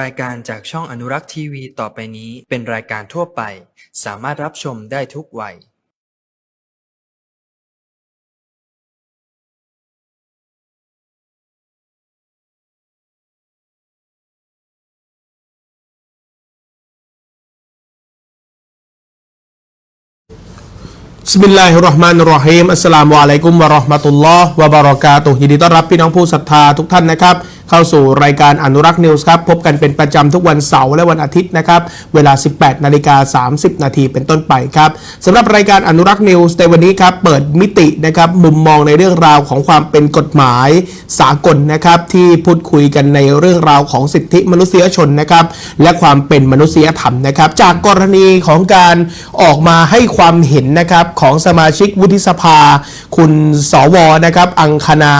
รายการจากช่องอนุรักษ์ทีวีต่อไปนี้เป็นรายการทั่วไป สามารถรับชมได้ทุกวัย บิสมิลลาฮิรเราะห์มานิรเราะฮีมอัสสลามุอะลัยกุมวะเราะห์มะตุลลอฮ์วะบารอกาตุฮ์ยินดีต้อนรับพี่น้องผู้ศรัทธาทุกท่านนะครับ เข้าสู่รายการอนุรักษ์นิวส์ครับ พบกันเป็นประจำทุกวันเสาร์และวันอาทิตย์นะครับ เวลา 18 นาฬิกา 30 นาทีเป็นต้นไปครับสำหรับรายการอนุรักษ์นิวส์ในวันนี้ครับเปิดมิตินะครับมุมมองในเรื่องราวของความเป็นกฎหมายสากลนะครับที่พูดคุยกันในเรื่องราวของสิทธิมนุษยชนนะครับและความเป็นมนุษยธรรมนะครับ จากกรณีของการออกมาให้ความเห็นนะครับของสมาชิกวุฒิสภา คุณสวนะครับ อังคณา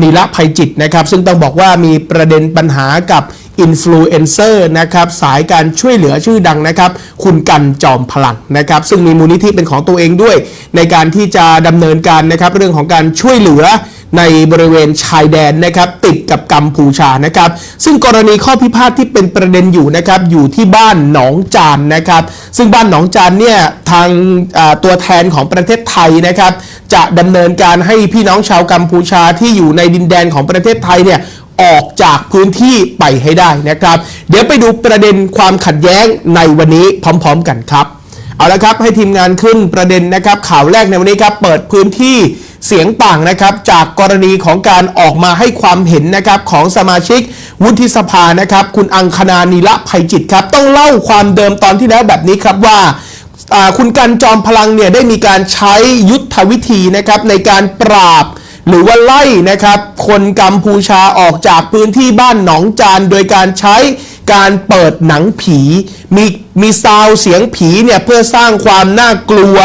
นีละภัยจิตนะครับ ซึ่งต้องบอกว่ามีประเด็นปัญหากับ อินฟลูเอนเซอร์นะครับสายการช่วยเหลือชื่อดังนะครับ คุณกันจอมพลังนะครับ ซึ่งมีมูลนิธิเป็นของตัวเองด้วย ในการที่จะดำเนินการนะครับเรื่องของการช่วยเหลือในบริเวณชายแดนนะครับติดกับกัมพูชานะครับ ซึ่งกรณีข้อพิพาทที่เป็นประเด็นอยู่นะครับอยู่ที่บ้านหนองจานนะครับ ซึ่งบ้านหนองจานเนี่ยทางตัวแทนของประเทศไทยนะครับ จะดำเนินการให้พี่น้องชาวกัมพูชาที่อยู่ในดินแดนของประเทศไทยเนี่ย ออกจากพื้นที่ไปให้ได้นะครับ เดี๋ยวไปดูประเด็นความขัดแย้งในวันนี้พร้อม ๆ กันครับ เอาละครับให้ทีมงานขึ้นประเด็นนะครับ ข่าวแรกในวันนี้ครับเปิดพื้นที่เสียงต่างนะครับจากกรณีของการออกมาให้ความเห็นนะครับของสมาชิกวุฒิสภานะครับ คุณอังคณานีละภัยจิตครับ ต้องเล่าความเดิมตอนที่แล้วแบบนี้ครับว่าอ่าคุณกันจอมพลังเนี่ยได้มีการใช้ยุทธวิธีนะครับในการปราบ หรือว่าไล่นะครับคนกัมพูชาออกจากพื้นที่บ้านหนองจาน โดยการใช้การเปิดหนังผี มีมีซาวเสียงผีเนี่ยเพื่อสร้างความน่ากลัว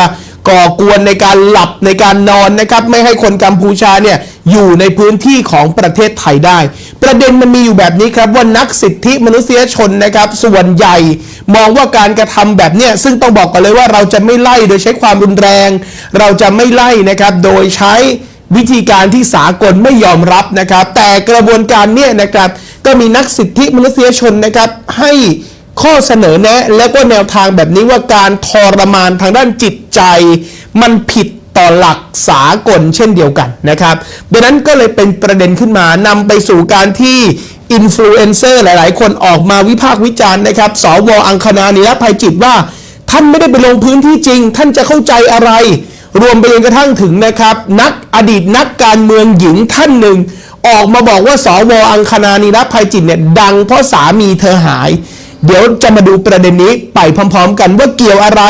ก่อกวนในการหลับในการนอนนะครับไม่ให้คนกัมพูชาเนี่ยอยู่ในพื้นที่ของประเทศไทยได้ ประเด็นมันมีอยู่แบบนี้ครับว่านักสิทธิมนุษยชนนะครับ ส่วนใหญ่มองว่าการกระทำแบบเนี้ยซึ่งต้องบอกกันเลยว่าเราจะไม่ไล่โดยใช้ความรุนแรง เราจะไม่ไล่นะครับโดยใช้ วิธีการที่สากลไม่ยอมรับนะครับ แต่กระบวนการเนี่ยนะครับ ก็มีนักสิทธิมนุษยชนนะครับ ให้ข้อเสนอแนะและก็แนวทางแบบนี้ว่าการทรมานทางด้านจิตใจ มันผิดต่อหลักสากลเช่นเดียวกันนะครับดังนั้นก็เลยเป็นประเด็นขึ้นมานำไปสู่การที่อินฟลูเอนเซอร์หลาย ๆ คนออกมาวิพากษ์วิจารณ์นะครับสวอังคณานิรภัยจิตว่า ท่านไม่ได้ไปลงพื้นที่จริง ท่านจะเข้าใจอะไร รวมไปจนกระทั่งถึงนะครับ นักอดีตนักการเมืองหญิงท่านหนึ่ง ออกมาบอกว่าสวอังคณานิรภัยจิตเนี่ยดังเพราะสามีเธอหาย เดี๋ยวจะมาดูประเด็นนี้ไปพร้อม ๆ กันว่าเกี่ยวอะไร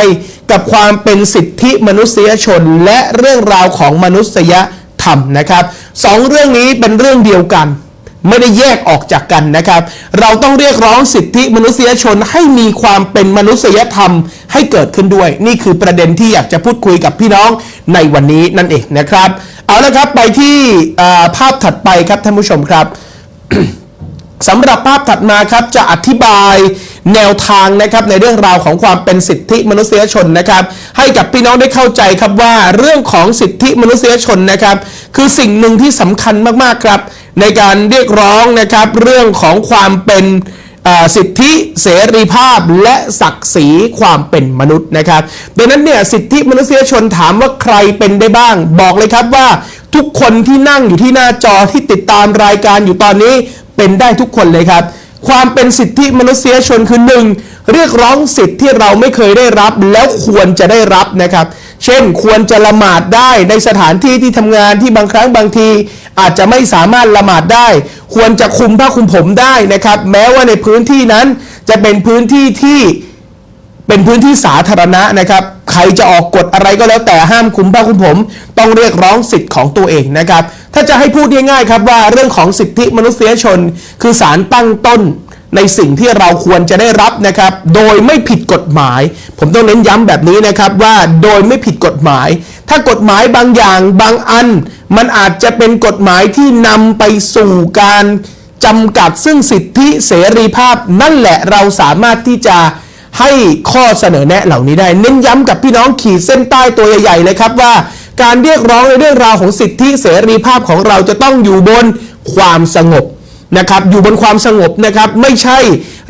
กับความเป็นสิทธิมนุษยชนและเรื่องราวของมนุษยธรรมนะครับสองเรื่องนี้เป็นเรื่องเดียวกัน ไม่ได้แยกออกจากกันนะครับ เราต้องเรียกร้องสิทธิมนุษยชนให้มีความเป็นมนุษยธรรมให้เกิดขึ้นด้วย นี่คือประเด็นที่อยากจะพูดคุยกับพี่น้องในวันนี้นั่นเองนะครับ เอาละครับไปที่ภาพถัดไปครับท่านผู้ชมครับ สำหรับภาพถัดมาครับจะอธิบายแนวทางนะครับในเรื่องราวของความเป็นสิทธิมนุษยชนนะครับให้กับพี่น้องได้เข้าใจครับว่าเรื่องของสิทธิมนุษยชนนะครับ คือสิ่งหนึ่งที่สำคัญมากๆครับ ในการเรียกร้องนะครับเรื่องของความเป็นสิทธิเสรีภาพและศักดิ์ศรีความเป็นมนุษย์นะครับ ดังนั้นเนี่ยสิทธิมนุษยชนถามว่าใครเป็นได้บ้าง บอกเลยครับว่า ทุกคนที่นั่งอยู่ที่หน้าจอที่ติดตามรายการอยู่ตอนนี้เป็นได้ทุกคนเลยครับ ความเป็นสิทธิมนุษยชนคือหนึ่งเรียกร้องสิทธิที่เราไม่เคยได้รับแล้วควรจะได้รับนะครับ เช่นควรจะละหมาดได้ในสถานที่ที่ทำงานที่บางครั้งบางที อาจจะไม่สามารถละหมาดได้ ควรจะคุมผ้าคุมผมได้นะครับ แม้ว่าในพื้นที่นั้นจะเป็นพื้นที่ที่ เป็นพื้นที่สาธารณะนะครับ ใครจะออกกฎอะไรก็แล้วแต่ห้ามคุมผ้าคุมผม ต้องเรียกร้องสิทธิ์ของตัวเองนะครับ ถ้าจะให้พูดง่ายๆครับว่าเรื่องของสิทธิมนุษยชน คือสารตั้งต้นในสิ่งที่เราควรจะได้รับนะครับ โดยไม่ผิดกฎหมาย ผมต้องเน้นย้ำแบบนี้นะครับว่าโดยไม่ผิดกฎหมาย ถ้ากฎหมายบางอย่างบางอัน มันอาจจะเป็นกฎหมายที่นำไปสู่การจำกัดซึ่งสิทธิเสรีภาพ นั่นแหละเราสามารถที่จะ ให้ข้อเสนอแนะเหล่านี้ได้ เน้นย้ำกับพี่น้องขีดเส้นใต้ตัวใหญ่ๆเลยครับว่า การเรียกร้องในเรื่องราวของสิทธิเสรีภาพของเราจะต้องอยู่บนความสงบนะครับอยู่บนความสงบนะครับไม่ใช่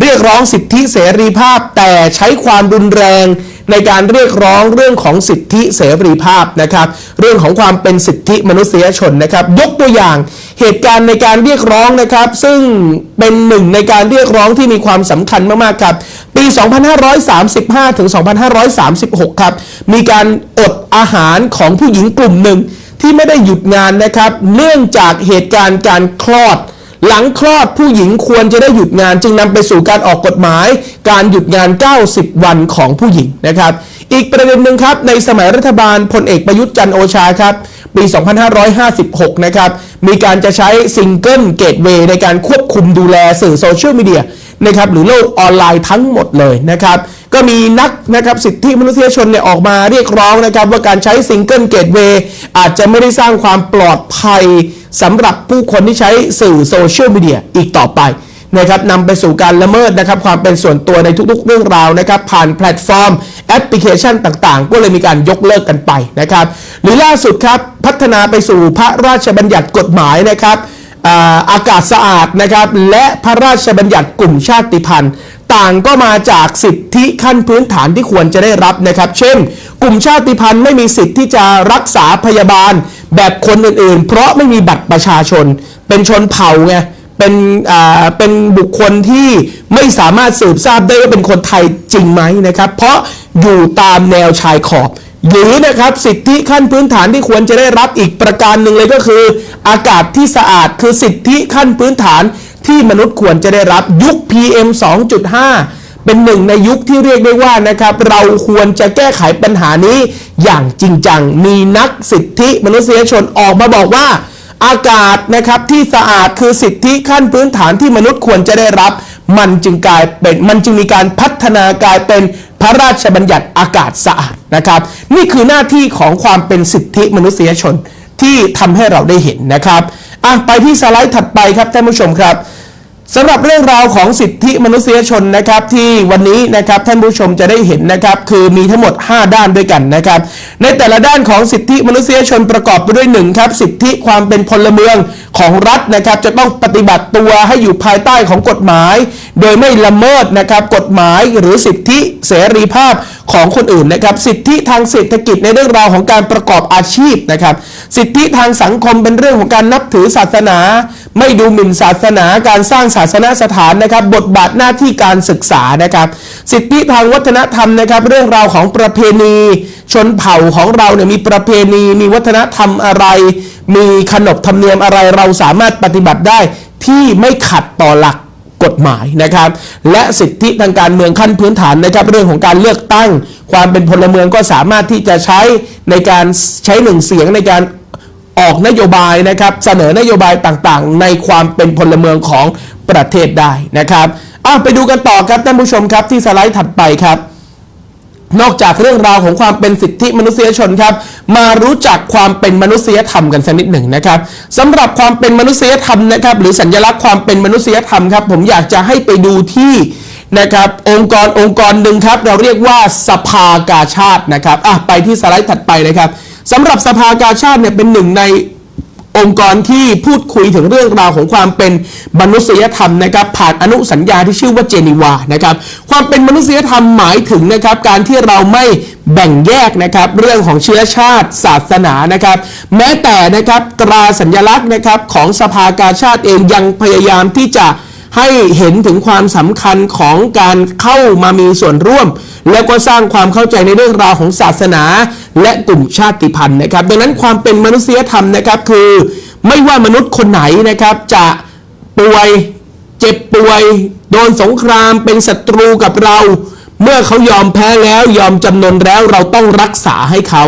เรียกร้องสิทธิเสรีภาพแต่ใช้ความรุนแรง ในการเรียกร้องเรื่องของสิทธิเสรีภาพนะครับ เรื่องของความเป็นสิทธิมนุษยชนนะครับ ยกตัวอย่างเหตุการณ์ในการเรียกร้องนะครับ ซึ่งเป็นหนึ่งในการเรียกร้องที่มีความสำคัญมากๆครับ ปี 2535 ถึง 2536 ครับ มีการอดอาหารของผู้หญิงกลุ่มหนึ่งที่ไม่ได้หยุดงานนะครับ เนื่องจากเหตุการณ์การคลอด หลังคลอดผู้หญิงควรจะได้หยุดงาน จึงนำไปสู่การออกกฎหมาย การหยุดงาน 90 วันของผู้หญิงนะครับ อีกประเด็นหนึ่งครับ ในสมัยรัฐบาลพลเอกประยุทธ์จันโอชาครับ ปี 2556 นะครับ มีการจะใช้ซิงเกิลเกตเวย์ในการควบคุมดูแลสื่อโซเชียลมีเดียนะครับหรือโลกออนไลน์ทั้งหมดเลยนะครับ ก็มีนักนะครับสิทธิมนุษยชนเนี่ยออกมาเรียกร้องนะครับว่าการใช้ซิงเกิลเกตเวย์อาจจะไม่ได้สร้างความปลอดภัย สำหรับผู้คนที่ใช้สื่อโซเชียลมีเดียอีกต่อไปนะครับนำไปสู่การละเมิดนะครับความเป็นส่วนตัวในทุกๆ เรื่องราวนะครับผ่านแพลตฟอร์ม แอปพลิเคชันต่างๆ ก็เลยมีการยกเลิกกันไปนะครับหรือล่าสุดครับพัฒนาไปสู่พระราชบัญญัติกฎหมายนะครับอาอากาศสะอาดนะครับและพระราชบัญญัติกลุ่มชาติพันธุ์ ต่างก็มาจากสิทธิขั้นพื้นฐานที่ควรจะได้รับนะครับ เช่น กลุ่มชาติพันธุ์ไม่มีสิทธิ์ที่จะรักษาพยาบาล แบบคนอื่นๆ เพราะไม่มีบัตรประชาชน เป็นชนเผ่าไงเป็นอ่าเป็นบุคคลที่ไม่สามารถสืบทราบได้ว่าเป็นคนไทยจริงไหมนะครับ เพราะอยู่ตามแนวชายขอบ หรือนะครับสิทธิขั้นพื้นฐานที่ควรจะได้รับอีกประการหนึ่งเลยก็คือ อากาศที่สะอาดคือสิทธิขั้นพื้นฐานที่มนุษย์ควรจะได้รับยุค PM 2.5 เป็นหนึ่งในยุคที่เรียกได้ว่านะครับ เราควรจะแก้ไขปัญหานี้อย่างจริงจัง มีนักสิทธิมนุษยชนออกมาบอกว่า อากาศนะครับที่สะอาดคือสิทธิขั้นพื้นฐานที่มนุษย์ควรจะได้รับ มันจึงกลายเป็นมันจึงมีการพัฒนากลายเป็นพระราชบัญญัติอากาศสะอาดนะครับ นี่คือหน้าที่ของความเป็นสิทธิมนุษยชนที่ทำให้เราได้เห็นนะครับอะไปที่สไลด์ถัดไปครับท่านผู้ชมครับ สำหรับเรื่องราวของสิทธิมนุษยชนนะครับที่วันนี้นะครับท่านผู้ชมจะได้เห็นนะครับคือมีทั้งหมด 5 ด้านด้วยกันนะครับในแต่ละด้านของสิทธิมนุษยชนประกอบไปด้วยหนึ่งครับสิทธิความเป็นพลเมืองของรัฐนะครับจะต้องปฏิบัติตัวให้อยู่ภายใต้ของกฎหมาย โดยไม่ละเมิดนะครับกฎหมายหรือสิทธิเสรีภาพของคนอื่นนะครับสิทธิทางเศรษฐกิจในเรื่องราวของการประกอบอาชีพนะครับสิทธิทางสังคมเป็นเรื่องของการนับถือศาสนา ไม่ดูหมิ่นศาสนา การสร้างศาสนสถานนะครับ บทบาทหน้าที่การศึกษานะครับ สิทธิทางวัฒนธรรมนะครับ เรื่องราวของประเพณี ชนเผ่าของเราเนี่ยมีประเพณี มีวัฒนธรรมอะไร มีขนบธรรมเนียมอะไรเราสามารถปฏิบัติได้ที่ไม่ขัดต่อหลัก กฎหมายนะครับ และสิทธิทางการเมืองขั้นพื้นฐานนะครับ เรื่องของการเลือกตั้ง ความเป็นพลเมืองก็สามารถที่จะใช้ในการใช้หนึ่งเสียงในการออกนโยบายนะครับเสนอนโยบายต่างๆ ในความเป็นพลเมืองของประเทศได้นะครับอะไปดูกันต่อครับท่านผู้ชมครับที่สไลด์ถัดไปครับ นอกจากเรื่องราวของความเป็นสิทธิมนุษยชนครับ มารู้จักความเป็นมนุษยธรรมกันสักนิดหนึ่งนะครับสำหรับความเป็นมนุษยธรรมนะครับ หรือสัญลักษณ์ความเป็นมนุษยธรรมครับ ผมอยากจะให้ไปดูที่นะครับ องค์กรองค์กรหนึ่งครับ เราเรียกว่าสภากาชาตินะครับอะไปที่สไลด์ถัดไปนะครับสำหรับสภากาชาติเนี่ยเป็นหนึ่งใน องค์กรที่พูดคุยถึงเรื่องราวของความเป็นมนุษยธรรมนะครับ ผ่านอนุสัญญาที่ชื่อว่าเจนีวานะครับความเป็นมนุษยธรรมหมายถึงนะครับการที่เราไม่แบ่งแยกนะครับเรื่องของเชื้อชาติศาสนานะครับ แม้แต่นะครับตราสัญลักษณ์นะครับของสภากาชาติเองยังพยายามที่จะ ให้เห็นถึงความสำคัญของการเข้ามามีส่วนร่วม แล้วก็สร้างความเข้าใจในเรื่องราวของศาสนา และกลุ่มชาติพันธุ์นะครับ ดังนั้นความเป็นมนุษยธรรมนะครับคือ ไม่ว่ามนุษย์คนไหนนะครับจะป่วยเจ็บป่วย โดนสงครามเป็นศัตรูกับเรา เมื่อเขายอมแพ้แล้วยอมจำนนแล้วเราต้องรักษาให้เขา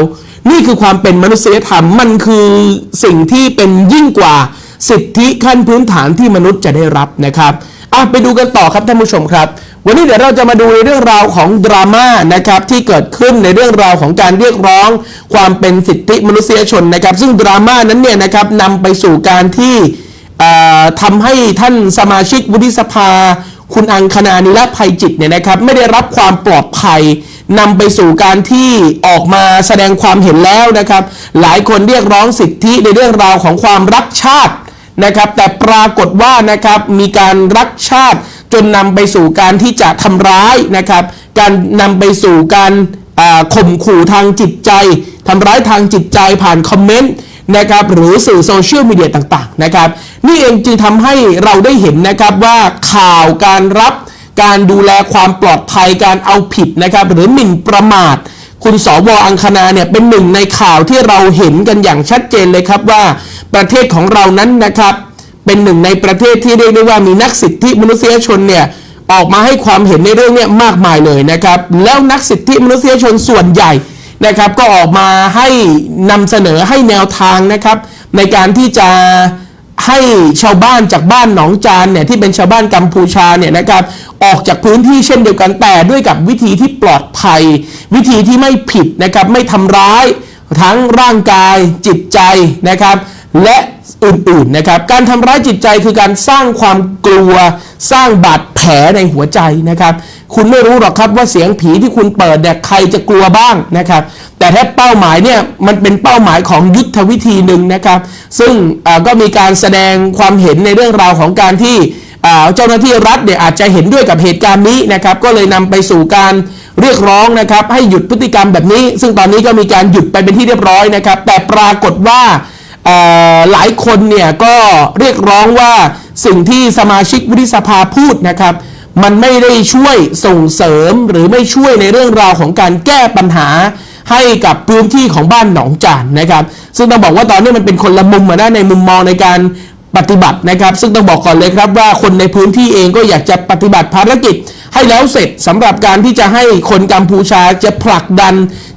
นี่คือความเป็นมนุษยธรรมมันคือสิ่งที่เป็นยิ่งกว่า สิทธิขั้นพื้นฐานที่มนุษย์จะได้รับนะครับอะไปดูกันต่อครับท่านผู้ชมครับ วันนี้เดี๋ยวเราจะมาดูในเรื่องราวของดราม่านะครับที่เกิดขึ้นในเรื่องราวของการเรียกร้อง ความเป็นสิทธิมนุษยชนนะครับ ซึ่งดราม่านั้นเนี่ยนะครับนำไปสู่การที่ทำให้ท่านสมาชิกวุฒิสภา คุณอังคณานิรภัยจิตเนี่ยนะครับไม่ได้รับความปลอดภัยนำไปสู่การที่ออกมาแสดงความเห็นแล้วนะครับ หลายคนเรียกร้องสิทธิในเรื่องราวของความรักชาติ นะครับ แต่ปรากฏว่านะครับมีการรักชาติจนนำไปสู่การที่จะทำร้ายนะครับ การนำไปสู่การข่มขู่ทางจิตใจทำร้ายทางจิตใจผ่านคอมเมนต์นะครับหรือสื่อโซเชียลมีเดียต่างๆนะครับ นี่เองจึงทำให้เราได้เห็นนะครับว่าข่าวการรับการดูแลความปลอดภัยการเอาผิดนะครับ หรือหมิ่นประมาท คุณสวอังคณาเนี่ยเป็นหนึ่งในข่าวที่เราเห็นกันอย่างชัดเจนเลยครับว่าประเทศของเรานั้นนะครับ เป็นหนึ่งในประเทศที่เรียกได้ว่ามีนักสิทธิมนุษยชนเนี่ยออกมาให้ความเห็นในเรื่องนี้มากมายเลยนะครับ แล้วนักสิทธิมนุษยชนส่วนใหญ่นะครับ ก็ออกมาให้นำเสนอให้แนวทางนะครับ ในการที่จะ ให้ชาวบ้านจากบ้านหนองจานเนี่ยที่เป็นชาวบ้านกัมพูชาเนี่ยนะครับออกจากพื้นที่เช่นเดียวกันแต่ด้วยกับวิธีที่ปลอดภัย วิธีที่ไม่ผิดนะครับไม่ทำร้ายทั้งร่างกายจิตใจนะครับและอื่นๆนะครับการทำร้ายจิตใจคือการสร้างความกลัว สร้างบาดแผลในหัวใจนะครับ คุณไม่รู้หรอกครับว่าเสียงผีที่คุณเปิดเนี่ยใครจะกลัวบ้างนะครับ แต่ถ้าเป้าหมายเนี่ยมันเป็นเป้าหมายของยุทธวิธีหนึ่งนะครับ ซึ่งก็มีการแสดงความเห็นในเรื่องราวของการที่เจ้าหน้าที่รัฐเนี่ยอาจจะเห็นด้วยกับเหตุการณ์นี้นะครับ ก็เลยนำไปสู่การเรียกร้องนะครับ ให้หยุดพฤติกรรมแบบนี้ ซึ่งตอนนี้ก็มีการหยุดไปเป็นที่เรียบร้อยนะครับ แต่ปรากฏว่าหลายคนเนี่ยก็เรียกร้องว่าสิ่งที่สมาชิกวุฒิสภาพูดนะครับ มันไม่ได้ช่วยส่งเสริมหรือไม่ช่วยในเรื่องราวของการแก้ปัญหาให้กับพื้นที่ของบ้านหนองจานนะครับ ซึ่งต้องบอกว่าตอนนี้มันเป็นคนละมุมอะนะในมุมมองในการปฏิบัตินะครับ ซึ่งต้องบอกก่อนเลยครับว่าคนในพื้นที่เองก็อยากจะปฏิบัติภารกิจ ให้แล้วเสร็จสำหรับการที่จะให้คนกัมพูชาจะผลักดัน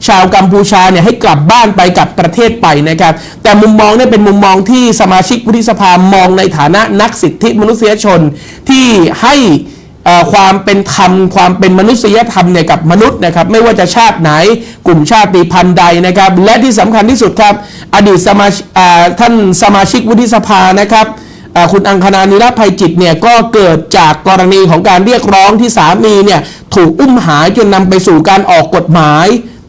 ชาวกัมพูชาเนี่ยให้กลับบ้านไปกับประเทศไปนะครับ แต่มุมมองเนี่ยเป็นมุมมองที่สมาชิกวุฒิสภามองในฐานะนักสิทธิมนุษยชนที่ให้ ความเป็นธรรมความเป็นมนุษยธรรมเนี่ยกับมนุษย์นะครับไม่ว่าจะชาติไหนกลุ่มชาติพันธุ์ใดนะครับและที่สำคัญที่สุดครับอดีตสมาท่านสมาชิกวุฒิสภานะครับคุณอังคณานิรภัยจิตเนี่ยก็เกิดจากกรณีของการเรียกร้องที่สามีเนี่ยถูกอุ้มหายจนนำไปสู่การออกกฎหมาย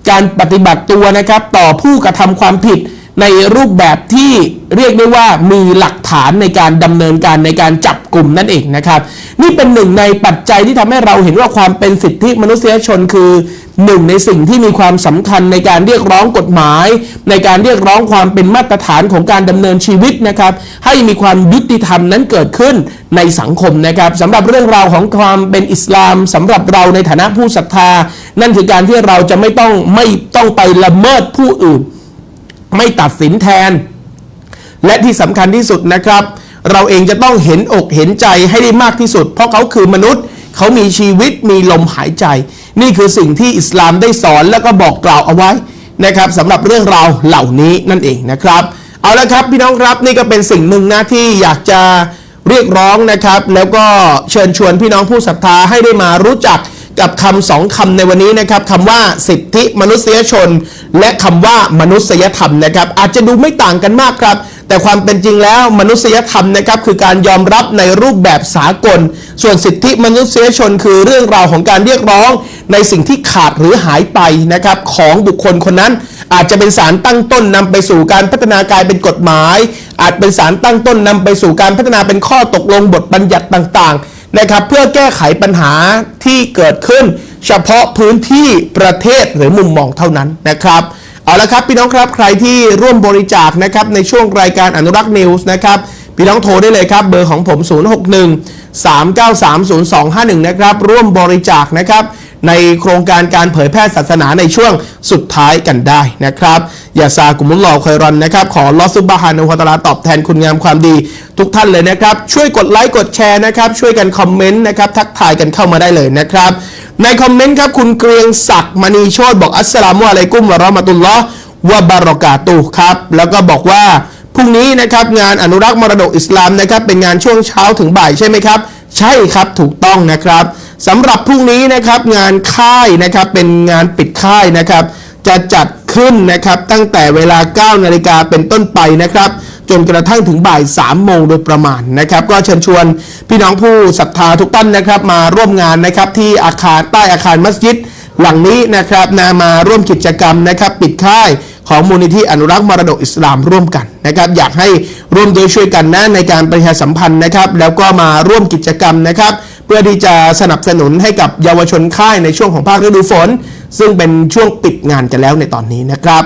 การปฏิบัติตัวนะครับต่อผู้กระทำความผิด ในรูปแบบที่เรียกได้ว่ามีหลักฐานในการดำเนินการในการจับกลุ่มนั่นเองนะครับ นี่เป็นหนึ่งในปัจจัยที่ทำให้เราเห็นว่าความเป็นสิทธิมนุษยชนคือหนึ่งในสิ่งที่มีความสำคัญในการเรียกร้องกฎหมาย ในการเรียกร้องความเป็นมาตรฐานของการดำเนินชีวิตนะครับ ให้มีความยุติธรรมนั้นเกิดขึ้นในสังคมนะครับสำหรับเรื่องราวของความเป็นอิสลามสำหรับเราในฐานะผู้ศรัทธา นั่นคือการที่เราจะไม่ต้องไม่ต้องไปละเมิดผู้อื่น ไม่ตัดสินแทน และที่สำคัญที่สุดนะครับ เราเองจะต้องเห็นอกเห็นใจให้ได้มากที่สุด เพราะเขาคือมนุษย์ เขามีชีวิตมีลมหายใจ นี่คือสิ่งที่อิสลามได้สอนแล้วก็บอกกล่าวเอาไว้นะครับสำหรับเรื่องราวเหล่านี้นั่นเองนะครับ เอาละครับพี่น้องครับนี่ก็เป็นสิ่งหนึ่งนะที่อยากจะเรียกร้องนะครับ แล้วก็เชิญชวนพี่น้องผู้ศรัทธาให้ได้มารู้จัก กับคำสองคำในวันนี้นะครับคำว่าสิทธิมนุษยชน และคำว่ามนุษยธรรมนะครับ อาจจะดูไม่ต่างกันมากครับ แต่ความเป็นจริงแล้วมนุษยธรรมนะครับคือการยอมรับในรูปแบบสากล ส่วนสิทธิมนุษยชนคือเรื่องราวของการเรียกร้อง ในสิ่งที่ขาดหรือหายไปนะครับของบุคคลคนนั้น อาจจะเป็นสารตั้งต้นนำไปสู่การพัฒนากายเป็นกฎหมาย อาจเป็นสารตั้งต้นนำไปสู่การพัฒนาเป็นข้อตกลงบทบัญญัติต่างๆ นะครับเพื่อแก้ไขปัญหาที่เกิดขึ้น เฉพาะพื้นที่ประเทศหรือมุมมองเท่านั้นนะครับเอาละครับพี่น้องครับใครที่ร่วมบริจาคนะครับในช่วงรายการอนุรักษ์นิวส์นะครับพี่น้องโทรได้เลยครับเบอร์ของผม 061 393 0251 นะครับร่วมบริจาคนะครับ ในโครงการการเผยแพร่ศาสนาในช่วงสุดท้ายกันได้นะครับอย่าซากุมุลลอฮ์คอยรอนนะครับ ขอลอสุบฮานุฮวาตาลาตอบแทนคุณงามความดี ทุกท่านเลยนะครับ ช่วยกดไลค์กดแชร์นะครับ ช่วยกันคอมเมนต์นะครับ ทักทายกันเข้ามาได้เลยนะครับ ในคอมเมนต์ครับคุณเกรียงศักดิ์มณีโชตบอกอัสสลามุอะลัยกุมวะราะมะตุลลอฮ์วะบารอกาตุครับ แล้วก็บอกว่าพรุ่งนี้นะครับงานอนุรักษ์มรดกอิสลามนะครับเป็นงานช่วงเช้าถึงบ่ายใช่ไหมครับ ใช่ครับถูกต้องนะครับ สำหรับพรุ่งนี้นะครับงานค่ายนะครับเป็นงานปิดค่ายนะครับ จะจัดขึ้นนะครับตั้งแต่เวลา 9 นาฬิกาเป็นต้นไปนะครับ จนกระทั่งถึงบ่าย 3 โมงโดยประมาณนะครับ ก็เชิญชวนพี่น้องผู้ศรัทธาทุกท่านนะครับ มาร่วมงานนะครับที่อาคารใต้อาคารมัสยิดหลังนี้นะครับนามาร่วมกิจกรรมนะครับปิดค่ายของมูลนิธิอนุรักษ์มรดกอิสลามร่วมกันนะครับ อยากให้ร่วมโดวยช่วยกันนะในการประชาสัมพันธ์นะครับ แล้วก็มาร่วมกิจกรรมนะครับ พื่อที่จะสนับสนุนให้กับเยาวชนค่ายในช่วงของภาคฤดูฝน ซึ่งเป็นช่วงปิดงานกันแล้วในตอนนี้นะครับ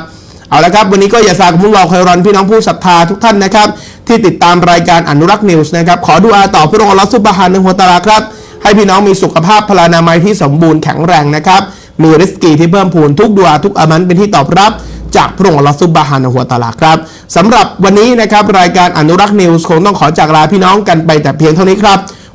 เอาละครับ วันนี้ก็อย่าซากุมุลลอฮ์คอยรอนพี่น้องผู้ศรัทธาทุกท่านนะครับ ที่ติดตามรายการอนุรักษ์นิวส์นะครับ ขอดุอาต่อพระองค์อัลลอสุบฮานะฮูวตาลาครับ ให้พี่น้องมีสุขภาพพลานามัยที่สมบูรณ์แข็งแรงนะครับมีริสกีที่เพิ่มพูนทุกดุอาทุกอามันเป็นที่ตอบรับจากพระองค์อัลลอสุบฮานะฮูวตาลาครับสำหรับวันนี้นะครับรายการอนุรักษ์นิวส์คงต้องขอจากลาพี่น้องกันไปแต่เพียงเท่านี้ครับ